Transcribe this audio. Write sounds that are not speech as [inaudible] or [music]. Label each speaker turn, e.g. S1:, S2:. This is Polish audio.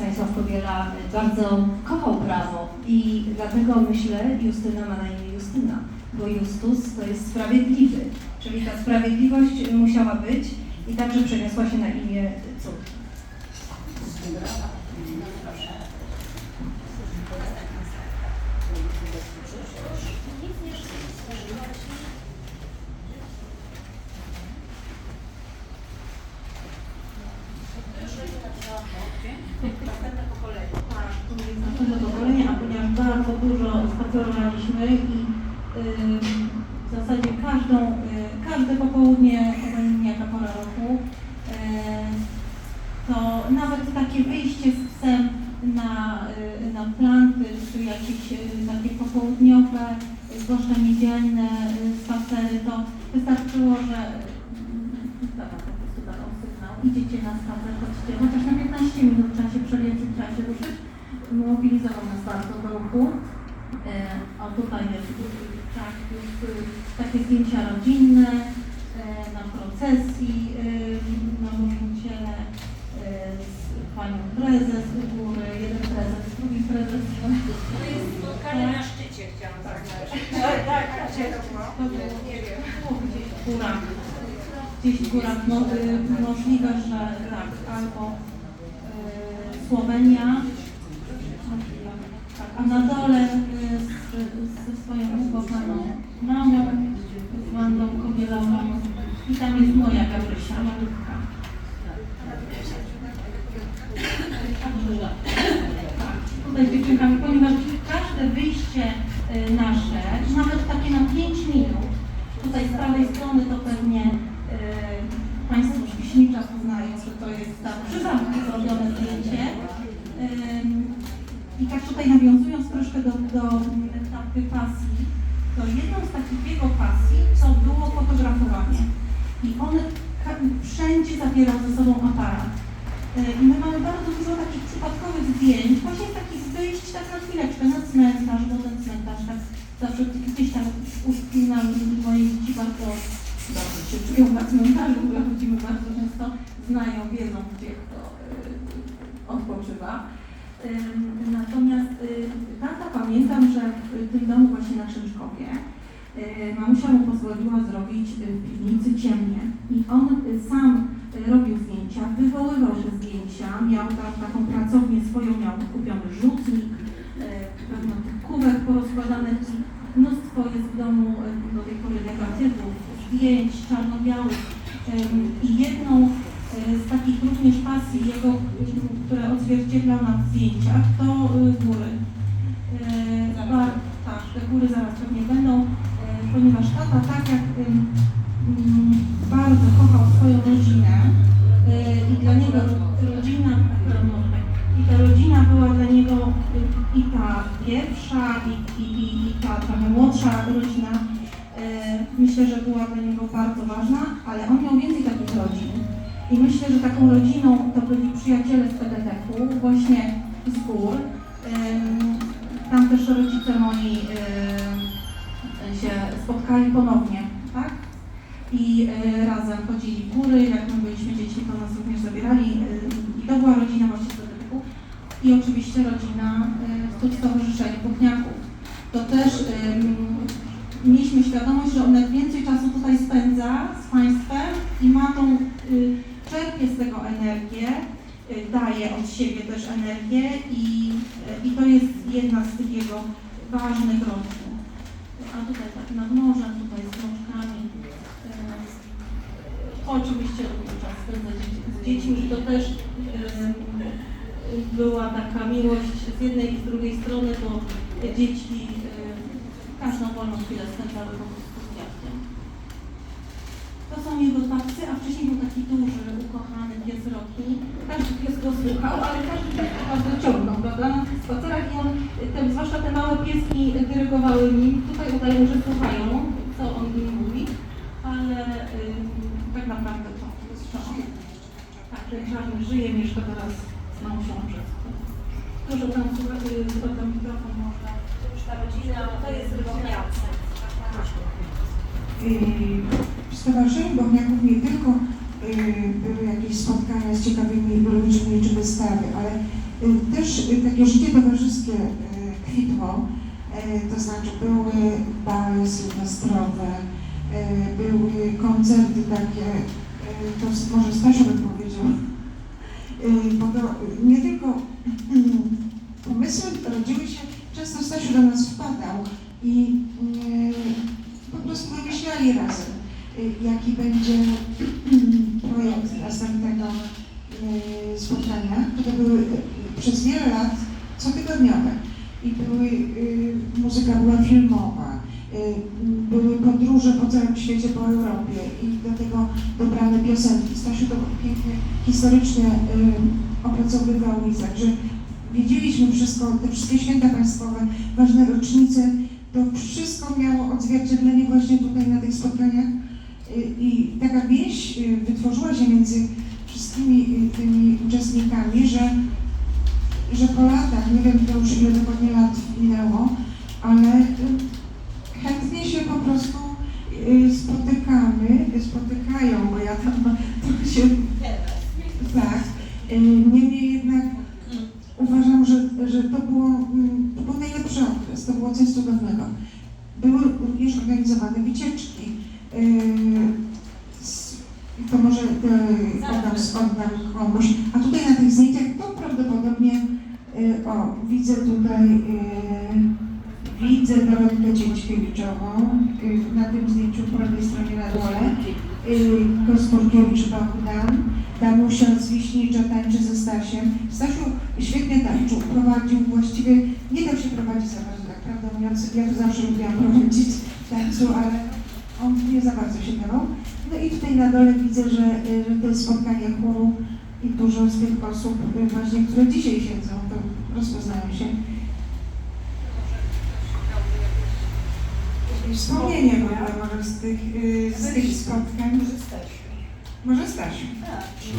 S1: Stanisław Kobiela y, bardzo kochał prawo i dlatego myślę, Justyna ma na imię Justyna, bo Justus to jest sprawiedliwy, czyli ta sprawiedliwość musiała być i także przeniosła się na imię córki.
S2: następne pokolenie, a ponieważ bardzo dużo spacerowaliśmy i y, w zasadzie każdą, y, każde popołudnie, jaka pora roku, y, to nawet takie wyjście z psem na, na planty, czy jakieś takie popołudniowe, zwłaszcza niedzielne spacery, to wystarczyło, że tata po prostu dawał sygnał, idziecie na spacer, chodźcie, chociaż na 15 minut trzeba się przewietrzyć, trzeba się ruszyć, mobilizował nas bardzo do ruchu. E, A tutaj jest tak, y, takie zdjęcia rodzinne e, na procesji e, na Bożym Ciele e, z panią prezes u góry, jeden prezes, drugi prezes.
S3: To jest spotkanie na szczycie, chciałam zaznaczyć.
S2: Tak, tak, gdzie
S3: to było?
S2: To było
S3: Nie wiem.
S2: było gdzieś w górach. Gdzieś w górach, no, y, możliwe, że tak, albo y, Słowenia, tak, a na dole y, ze swoją ukochaną mamą, Wandą Kobielową i tam jest moja Gabrysia, malutka. Tutaj z dziewczynkami, ponieważ każde wyjście y, nasze, nawet takie na 5 minut, tutaj z prawej strony to pewnie y, Państwo z Wiśnicza poznają, że to jest tam przy zamku zrobione zdjęcie. Tutaj nawiązując troszkę do, do tamtej pasji, to jedną z takich jego pasji to było fotografowanie. I on wszędzie zabierał ze sobą aparat. Y, I my mamy bardzo dużo takich przypadkowych zdjęć, właśnie takich wyjść tak na chwileczkę na cmentarz, bo ten cmentarz tak zawsze gdzieś tam uspinam moje dzieci bardzo dobrze się czują na cmentarzu, bo chodzimy bardzo często, znają, wiedzą gdzie kto y, odpoczywa. Natomiast y, tata pamiętam, że w tym domu właśnie na Krzyżkowie y, mamusia mu pozwoliła zrobić y, w piwnicy ciemnie. I on sam robił zdjęcia, wywoływał te zdjęcia, miał tam taką pracownię swoją, miał kupiony rzutnik, pewno tych kubek porozkładanych i mnóstwo jest w domu do tej pory negatywów, zdjęć czarno-białych. I jedną z takich również pasji jego, y, które odzwierciedlał na zdjęciach, to y, góry. Y, ba- Tak, te góry zaraz pewnie będą, y, ponieważ tata tak jak ym, bardzo kochał swoją rodzinę y, i dla niego rodzina, i ta rodzina była dla niego y, i ta pierwsza, i, i, i, ta trochę młodsza rodzina, y, myślę, że była dla niego bardzo ważna, ale on miał więcej takich rodzin. I myślę, że taką rodziną to byli przyjaciele z PDT-u, właśnie z gór. Tam też rodzice moi się spotkali ponownie, tak? I y, razem chodzili w góry, jak my byliśmy dziećmi, to nas również zabierali. y, I to była rodzina właśnie z PDT-u. I oczywiście rodzina y, w Stowarzyszeniu Kuchniaków. To też mieliśmy świadomość, że on najwięcej czasu tutaj spędza z Państwem i ma tą, y, czerpie z tego energię, y, daje od siebie też energię i, i to jest jedna z tych jego ważnych rodzin. A tutaj tak nad morzem, tutaj z krążkami. Y, Oczywiście lubię czas spędzać z dziećmi i to też y, była taka miłość z jednej i z drugiej strony, bo dzieci y, każdą wolną chwilę spędzały po prostu z dziadkiem. To są jego dwa psy, a wcześniej był taki duży, ukochany pies Rocky. Każdy pies go słuchał, ale każdy pies go bardzo ciągnął, prawda, na tych spacerach i on, te, zwłaszcza te małe pieski dyrygowały nim. Tutaj udają, że słuchają, co on im mówi, ale y, tak naprawdę to jest on. Tak, ten czarny żyje, mieszka teraz z mamusią Brzeską. Dużo tam słucha, y, chyba tam mikrofon można.
S3: Już ta rodzina to jest wyborniacy.
S4: W Stowarzyszeniu Bochniaków nie tylko y, były jakieś spotkania z ciekawymi ludźmi czy wystawy, ale y, też y, takie życie towarzyskie kwitło, to znaczy były bale sylwestrowe, były koncerty takie, to może Stasiu by powiedział, bo to nie tylko [clears throat] pomysły rodziły się, często Stasiu do nas wpadał i po prostu wymyślali razem, jaki będzie [clears throat] projekt następnego y, spotkania, które były y, przez wiele lat cotygodniowe i były, y, muzyka była filmowa, y, były podróże po całym świecie, po Europie i do tego dobrane piosenki. Stasiu to pięknie historycznie y, opracowywał i także wiedzieliśmy wszystko, te wszystkie święta państwowe, ważne rocznice, to wszystko miało odzwierciedlenie właśnie tutaj na tych spotkaniach Y, i taka więź y, wytworzyła się między wszystkimi y, tymi uczestnikami, że, że po latach, nie wiem to już ile dokładnie lat minęło, ale chętnie się po prostu y, spotykamy, spotykają, bo ja tam [laughs] trochę się tak. Niemniej jednak uważam, że, że to, było, mm, to był najlepszy okres, to było coś cudownego. Były również organizowane wycieczki. To może oddam, oddam komuś. A tutaj na tych zdjęciach to prawdopodobnie, y, o, widzę tutaj, y, widzę Dorotkę Cięćkiewiczową y, na tym zdjęciu po prawej stronie na dole. Kosmurkiewicz Bogdan, Damusia z Wiśnicza tańczy ze Stasiem. Stasiu świetnie tańczył, prowadził właściwie, nie dał się prowadzić za bardzo, tak prawdę mówiąc, ja to zawsze lubiłam prowadzić w tańcu, ale on nie za bardzo się dawał. No i tutaj na dole widzę, że, y, że to jest spotkanie chóru i dużo z tych osób y, właśnie, które dzisiaj siedzą, to rozpoznają się. Wspomnienie może z tych, y, z tych spotkań.
S3: Może Stasiu.
S4: Może Stasiu.
S3: Tak.